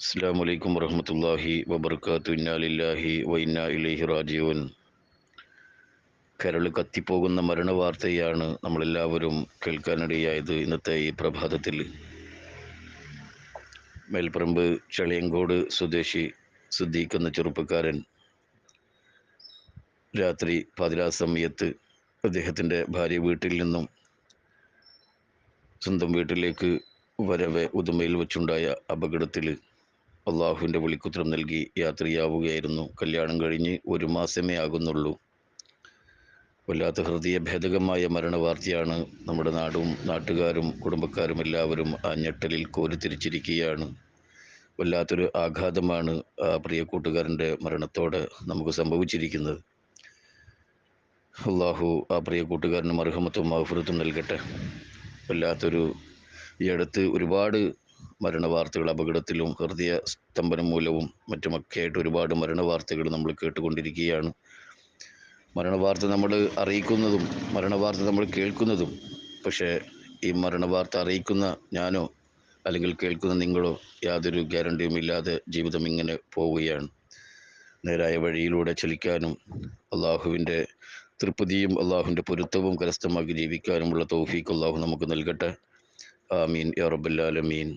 അസ്സാം വലൈക്കും വറഹമത്തല്ലാഹി വബർക്കാത്തു ഇന്നാലില്ലാഹി വൈന്ന ഇലൈഹി റാജീവൻ കരൾ കത്തിപ്പോകുന്ന മരണവാർത്തയാണ് നമ്മളെല്ലാവരും കേൾക്കാനിടയായത് ഇന്നത്തെ ഈ പ്രഭാതത്തിൽ. മേൽപ്പറമ്പ് ചളിയങ്കോട് സ്വദേശി സുദ്ദീഖ് എന്ന ചെറുപ്പക്കാരൻ രാത്രി പതിനാറ് സമയത്ത് അദ്ദേഹത്തിന്റെ ഭാര്യ വീട്ടിൽ നിന്നും സ്വന്തം വീട്ടിലേക്ക് വരവെ ഉദുമയിൽ വെച്ചുണ്ടായ അപകടത്തിൽ അള്ളാഹുവിന്റെ വിളിക്കുത്രം നൽകി യാത്രയാവുകയായിരുന്നു. കല്യാണം കഴിഞ്ഞ് ഒരു മാസമേ ആകുന്നുള്ളൂ. വല്ലാത്ത ഹൃദയ ഹൃദയഭേദകമായ മരണവാർത്തയാണ് നമ്മുടെ നാടും നാട്ടുകാരും കുടുംബക്കാരും എല്ലാവരും ആ ഞെട്ടലിൽ കോരിത്തിരിച്ചിരിക്കുകയാണ് വല്ലാത്തൊരു ആഘാതമാണ് ആ പ്രിയ കൂട്ടുകാരന്റെ മരണത്തോടെ നമുക്ക് സംഭവിച്ചിരിക്കുന്നത്. അള്ളാഹു ആ പ്രിയ കൂട്ടുകാരന് മർഹമത്തും മഹഫുറത്തും നൽകട്ടെ. വല്ലാത്തൊരു ഈ അടുത്ത് ഒരുപാട് മരണവാർത്തകൾ അപകടത്തിലും ഹൃദയ സ്തംഭനം മൂലവും മറ്റുമൊക്കെ ആയിട്ട് ഒരുപാട് മരണവാർത്തകൾ നമ്മൾ കേട്ടുകൊണ്ടിരിക്കുകയാണ്. മരണവാർത്ത നമ്മൾ അറിയിക്കുന്നതും മരണവാർത്ത നമ്മൾ കേൾക്കുന്നതും പക്ഷേ ഈ മരണവാർത്ത അറിയിക്കുന്ന ഞാനോ അല്ലെങ്കിൽ കേൾക്കുന്ന നിങ്ങളോ യാതൊരു ഗ്യാരണ്ടിയും ഇല്ലാതെ ജീവിതം ഇങ്ങനെ പോവുകയാണ്. നേരായ വഴിയിലൂടെ ചലിക്കാനും അള്ളാഹുവിന്റെ തൃപ്തിയും അള്ളാഹുവിന്റെ പൊരുത്തവും കരസ്ഥമാക്കി ജീവിക്കാനുമുള്ള തൗഫീഖ് അള്ളാഹു നമുക്ക് നൽകട്ടെ. ആമീൻ. യാ റബ്ബല്ലാലമീൻ